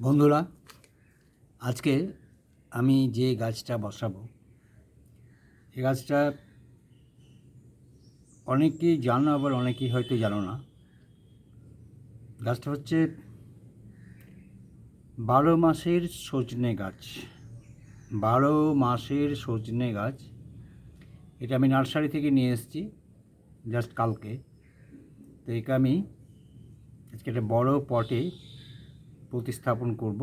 বন্ধুরা, আজকে আমি যে গাছটা বসাবো এই গাছটা অনেকেই জানো, আবার অনেকেই হয়তো জানো না। গাছটা হচ্ছে বারো মাসের সজনে গাছ। বারো মাসের সজনে গাছ। এটা আমি নার্সারি থেকে নিয়ে এসেছি, জাস্ট কালকে। তো একে আমি আজকে একটা বড় পটে প্রতিস্থাপন করব।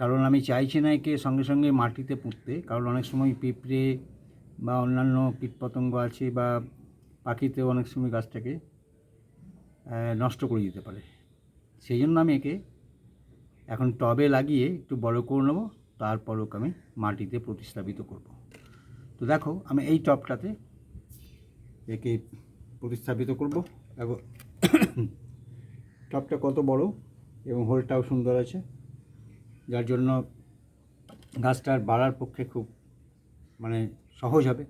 কারণ আমি চাইছি না একে সঙ্গে সঙ্গে মাটিতে পুঁততে। কারণ অনেক সময় পিঁপড়ে বা অন্যান্য কীটপতঙ্গ আছে বা পাখিতে অনেক সময় গাছটাকে নষ্ট করে দিতে পারে। সেই জন্য আমি একে এখন টবে লাগিয়ে একটু বড় করে নেব। তারপর ওকে আমি মাটিতে প্রতিস্থাপিত করব। তো দেখো, আমি এই টবটাতে একে প্রতিস্থাপিত করব। এবং টবটা কত বড়? এবং হোলটাও সুন্দর আছে, যার জন্য গাছটার বাড়ার পক্ষে খুব মানে সহজ হবে।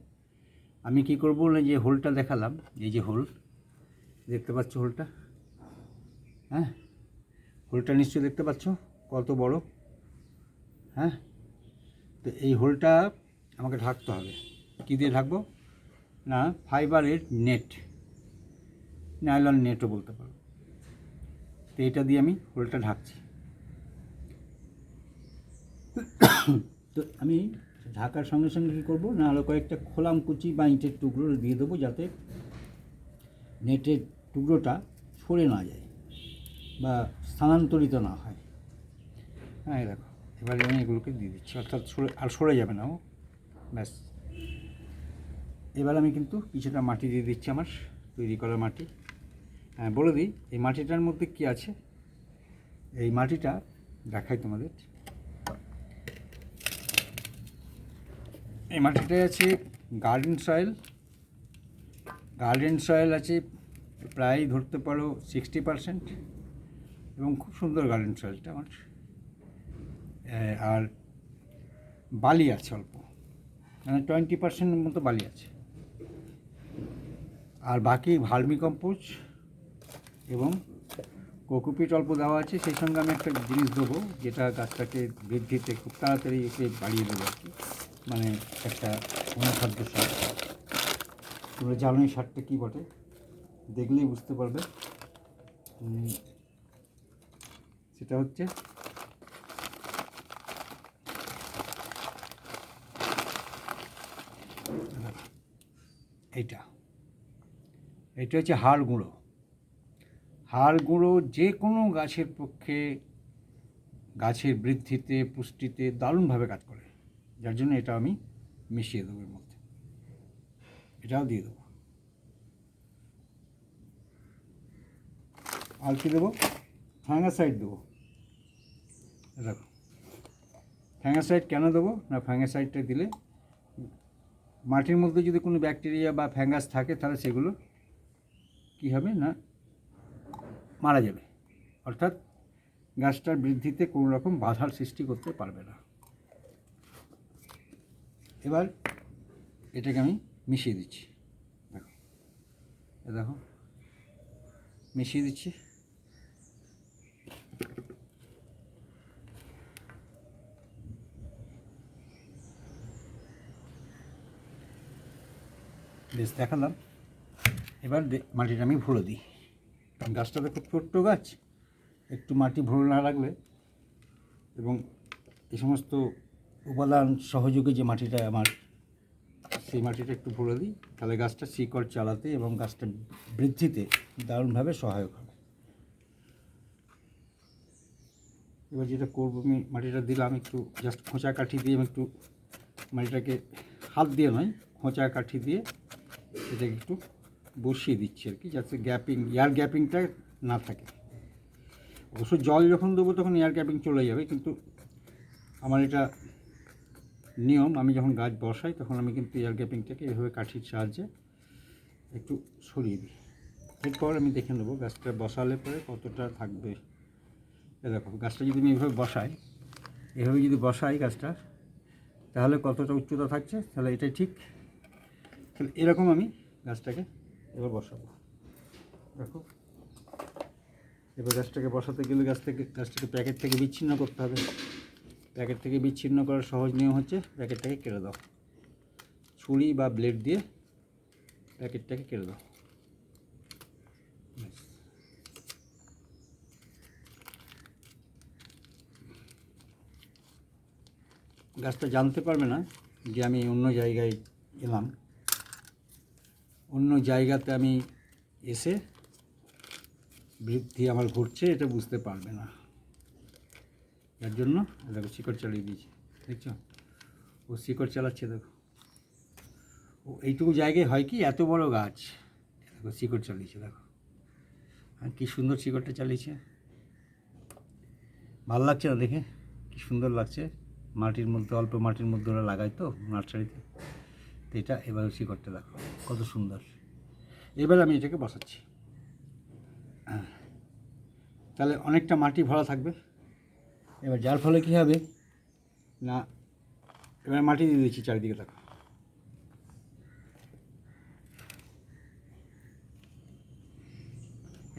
আমি কি করব না, যে হোলটা দেখালাম, এই যে হোল, দেখতে পাচ্ছ হোলটা? হ্যাঁ? হোলটা নিশ্চয়ই দেখতে পাচ্ছ? কত বড়? হ্যাঁ? তো এই হোলটা আমাকে ঢাকতে হবে। কী দিয়ে ঢাকবো? না ফাইবারের নেট নাইলন নেটও বলতে পারো। তো এটা দিয়ে আমি হোলটা ঢাকছি। তো আমি ঢাকার সঙ্গে সঙ্গে কী করব? না আরও কয়েকটা খোলাম কুচি বা ইঁটের টুকরো দিয়ে দেবো যাতে নেটের টুকরোটা সরে না যায় বা স্থানান্তরিত না হয়। হ্যাঁ দেখো, এবারে আমি এগুলোকে দিয়ে দিচ্ছি, অর্থাৎ সরে, আর সরে যাবে না ও। ব্যাস। এবার আমি কিন্তু কিছুটা মাটি দিয়ে দিচ্ছি আমার তৈরি করা মাটি। বলে দিই, এই মাটিটার মধ্যে কি আছে? এই মাটিটা দেখাই তোমাদের। এই মাটিটায় আছে গার্ডেন সয়েল গার্ডেন সয়েল আছে প্রায় ধরতে পারো সিক্সটি পারসেন্ট এবং খুব সুন্দর গার্ডেন সয়েলটা আমার। আর বালি আছে অল্প। মানে টোয়েন্টি পার্সেন্টের মতো বালি আছে। আর বাকি ভার্মি কম্পোজ এবং কোকোপিট অল্প দেওয়া আছে, সেই সঙ্গে আমি একটা জিনিস দেবো, যেটা গাছটাকে বৃদ্ধিতে খুব তাড়াতাড়ি একে বাড়িয়ে দেবো আর কি। মানে একটা অনুখাদ্য সার। তোমরা এই সারটা কী বটে? দেখলেই বুঝতে পারবে। সেটা হচ্ছে এইটা। এটা হচ্ছে হাড় গুঁড়ো। হাড় গুঁড়ো যে কোনো গাছের পক্ষে গাছের বৃদ্ধিতে, পুষ্টিতে দারুণভাবে কাজ করে। যার জন্য এটা আমি মিশিয়ে দেবো এর মধ্যে। এটাও দিয়ে দেবো। আর কি দেবো ফ্যাঙ্গাসাইড দেবো। দেখো ফ্যাঙ্গাসাইড কেন দেবো? না ফ্যাঙ্গাসাইডটা দিলে মাটির মধ্যে যদি কোনো ব্যাকটেরিয়া বা ফ্যাঙ্গাস থাকে, তাহলে সেগুলো কী হবে? না মারা যাবে। অর্থাৎ গাছটার বৃদ্ধিতে কোনো রকম বাধার সৃষ্টি করতে পারবে না। এবার এটাকে আমি মিশিয়ে দিচ্ছি। দেখো দেখো, মিশিয়ে দিচ্ছি। বেশ, দেখালাম। এবার মাটিটা আমি ভরে দিই। গাছটা খুব ছোট্ট গাছ, একটু মাটি ভরে না রাখলে এবং এই সমস্ত উপাদান সহযোগে যে মাটিটা আমার, সেই মাটিটা একটু ভরে দিই। তাহলে গাছটা শিকড় চালাতে এবং গাছটা বৃদ্ধিতে দারুণভাবে সহায়ক হবে। এবার যেটা করব, আমি মাটিটা দিলাম একটু জাস্ট খোঁচা কাঠি দিয়ে আমি একটু মাটিটাকে হাত দিয়ে নয়, খোঁচা কাঠি দিয়ে এটাকে একটু বসিয়ে দিচ্ছি আর কি, যাতে গ্যাপিং, এয়ার গ্যাপিংটা না থাকে। অবশ্য জল যখন দেবো তখন এয়ার গ্যাপিং চলে যাবে, কিন্তু আমার এটা নিয়ম, আমি যখন গাছ বসাই তখন আমি কিন্তু এয়ার গ্যাপিংটাকে এভাবে কাঠির সাহায্যে একটু সরিয়ে দিই। এরপর আমি দেখে নেব গাছটা বসালে পরে কতটা থাকবে। এ দেখো, গাছটা যদি আমি এভাবে বসাই, এভাবে যদি বসাই গাছটা, তাহলে কতটা উচ্চতা থাকছে? তাহলে এটাই ঠিক। তাহলে এরকম আমি গাছটাকে এবার বসাবো। দেখো। এবার গাছটাকে বসাতে গেলে গাছ থেকে গাছটাকে প্যাকেট থেকে বিচ্ছিন্ন করতে হবে। প্যাকেট থেকে বিচ্ছিন্ন করার সহজ নিয়ম হচ্ছে প্যাকেটটাকে কেটে দাও। ছুরি বা ব্লেড দিয়ে প্যাকেটটাকে কেটে দাও। গাছটা জানতে পারবে না যে আমি অন্য জায়গায় এলাম। অন্য জায়গাতে আমি এসে বৃদ্ধি আমার ঘটছে, এটা বুঝতে পারবে না। যার জন্য দেখো শিকড় চালিয়ে দিয়েছি, দেখছ? ও শিকড় চালাচ্ছে, দেখো। ও এইটুকু জায়গায় হয় কি, এত বড় গাছ। দেখো, শিকড় চালিয়েছে, দেখো। আর কী সুন্দর শিকড়টা চালিয়েছে। ভালো লাগছে না দেখে? কি সুন্দর লাগছে। মাটির মধ্যে, অল্প মাটির মধ্যে ওরা লাগায় তো, নার্সারিতে। তো এটা এবার শিকড়টা দেখো কত সুন্দর। এবার আমি এটাকে বসাচ্ছি। হ্যাঁ। তাহলে অনেকটা মাটি ভরা থাকবে। এবার যার ফলে কী হবে? না, এবার মাটি দিয়ে দিচ্ছি চারিদিকে দেখো।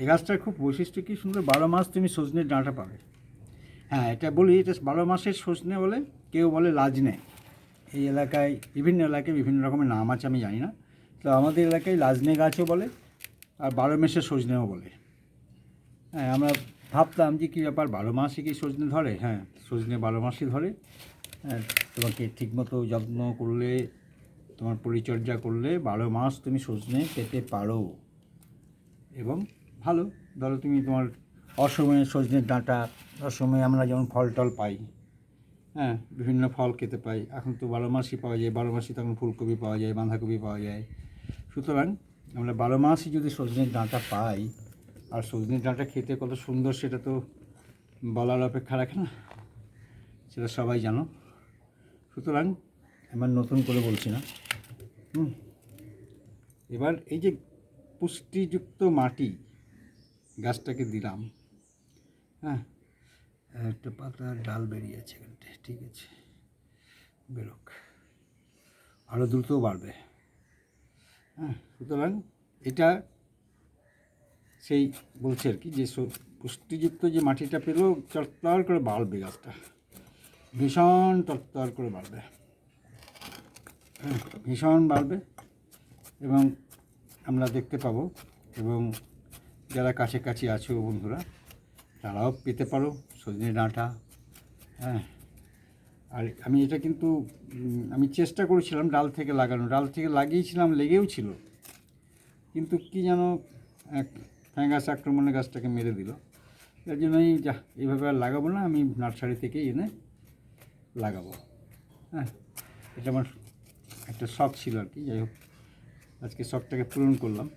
এই গাছটার খুব বৈশিষ্ট্য কি? সুন্দর বারো মাস তুমি সজনের ডাঁটা পাবে। হ্যাঁ এটা বলি, এটা বারো মাসের সজনে বলে কেউ বলে লাজনে এই এলাকায় বিভিন্ন এলাকায় বিভিন্ন রকমের নাম আছে, আমি জানি না। তো আমাদের এলাকায় লাজনে গাছও বলে আর বারো মাসে সজনেও বলে। হ্যাঁ আমরা ভাবতাম যে কী ব্যাপার, বারো মাসে কি সজনে ধরে? হ্যাঁ সজনে বারো মাসে ধরে। হ্যাঁ তোমাকে ঠিকমতো যত্ন করলে, তোমার পরিচর্যা করলে বারো মাস তুমি সজনে পেতে পারো। এবং ভালো, ধরো তুমি তোমার অসময়ে সজনের ডাঁটা, অসময়ে আমরা যেমন ফল টল পাই হ্যাঁ বিভিন্ন ফল খেতে পাই। এখন তো বারো মাসই পাওয়া যায়, বারো মাসই তখন ফুলকপি পাওয়া যায়, বাঁধাকপি পাওয়া যায়। সুতরাং আমরা বারো মাসই যদি সজনের ডাঁটা পাই, আর সজনের ডাঁটা খেতে কত সুন্দর সেটা তো বলার অপেক্ষা রাখে না, সেটা সবাই জানো। সুতরাং আমার নতুন করে বলছি না, হুম। এবার এই যে পুষ্টিযুক্ত মাটি গাছটাকে দিলাম হ্যাঁ একটা পাতা ডাল বেরিয়েছে এখানটায় ঠিক আছে। বেরোক। আরও দ্রুত বাড়বে। হ্যাঁ সুতরাং এটা সেই বলছে আর কি যে পুষ্টিযুক্ত যে মাটিটা পেলেও চটতর করে বাড়বে গাছটা। ভীষণ তরতর করে বাড়বে। হ্যাঁ ভীষণ বাড়বে এবং আমরা দেখতে পাবো এবং যারা কাছাকাছি আছো বন্ধুরা, তারাও পেতে পারো। সজনে ডাঁটা হ্যাঁ। আর আমি এটা কিন্তু আমি চেষ্টা করেছিলাম ডাল থেকে লাগানো। ডাল থেকে লাগিয়েছিলাম, লেগেও ছিল। কিন্তু কি যেন এক ফ্যাঙ্গাস আক্রমণে গাছটাকে মেরে দিল। তার জন্য আমি যা, এইভাবে আর লাগাবো না, আমি নার্সারি থেকে এনে লাগাবো। হ্যাঁ এটা আমার একটা শখ ছিল আর কি, যাই হোক। আজকে শখটাকে পূরণ করলাম।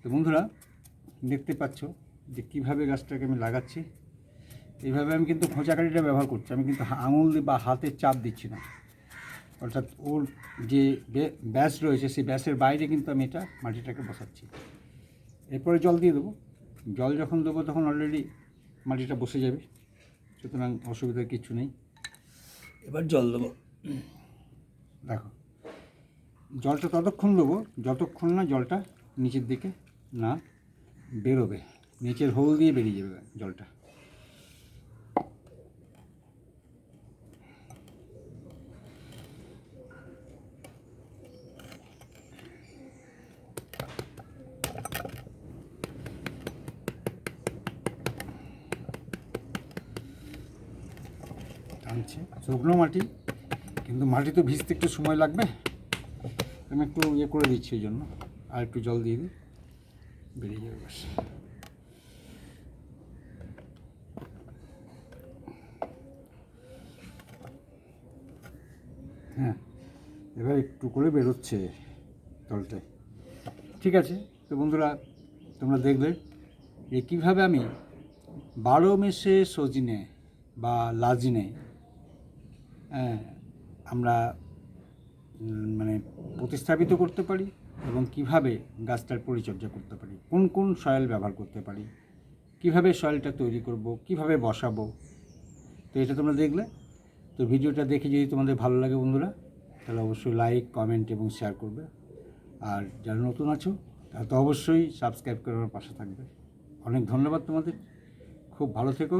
তো বন্ধুরা, দেখতে পাচ্ছ যে কীভাবে গাছটাকে আমি লাগাচ্ছি। এইভাবে আমি কিন্তু খোঁচাকাঠিটা ব্যবহার করছি। আমি কিন্তু আঙুল বা হাতের চাপ দিচ্ছি না। অর্থাৎ ওর যে ব্যাস রয়েছে, সেই ব্যাসের বাইরে কিন্তু আমি এটা মাটিটাকে বসাচ্ছি। এরপরে জল দিয়ে দেবো। জল যখন দেবো তখন অলরেডি মাটিটা বসে যাবে। সুতরাং অসুবিধার কিছু নেই। এবার জল দেবো। দেখো, জলটা ততক্ষণ দেবো, যতক্ষণ না জলটা নিচের দিকে না বেরোবে। নিচের হোল দিয়ে বেরিয়ে যাবে জলটা। শুকনো মাটি, কিন্তু মাটি তো ভিজতে একটু সময় লাগবে। আমি একটু ইয়ে করে দিচ্ছি এই জন্য, আর একটু জল দিয়ে দিই। বেরিয়ে যাবে ব্যাস। হ্যাঁ এবার একটু করে বেরোচ্ছে জলটায় ঠিক আছে, তো বন্ধুরা, তোমরা দেখবে যে কীভাবে আমি বারো মেসে সজিনে বা লাজিনে আমরা মানে প্রতিস্থাপিত করতে পারি এবং কীভাবে গাছটার পরিচর্যা করতে পারি, কোন কোন সয়েল ব্যবহার করতে পারি, কীভাবে সয়েলটা তৈরি করব, কীভাবে বসাবো, তো এটা তোমরা দেখলে। তো ভিডিওটা দেখে যদি তোমাদের ভালো লাগে বন্ধুরা, তাহলে অবশ্যই লাইক কমেন্ট এবং শেয়ার করবে। আর যারা নতুন আছো, তারা তো অবশ্যই সাবস্ক্রাইব করে আমার পাশে থাকবে। অনেক ধন্যবাদ তোমাদের। খুব ভালো থেকো।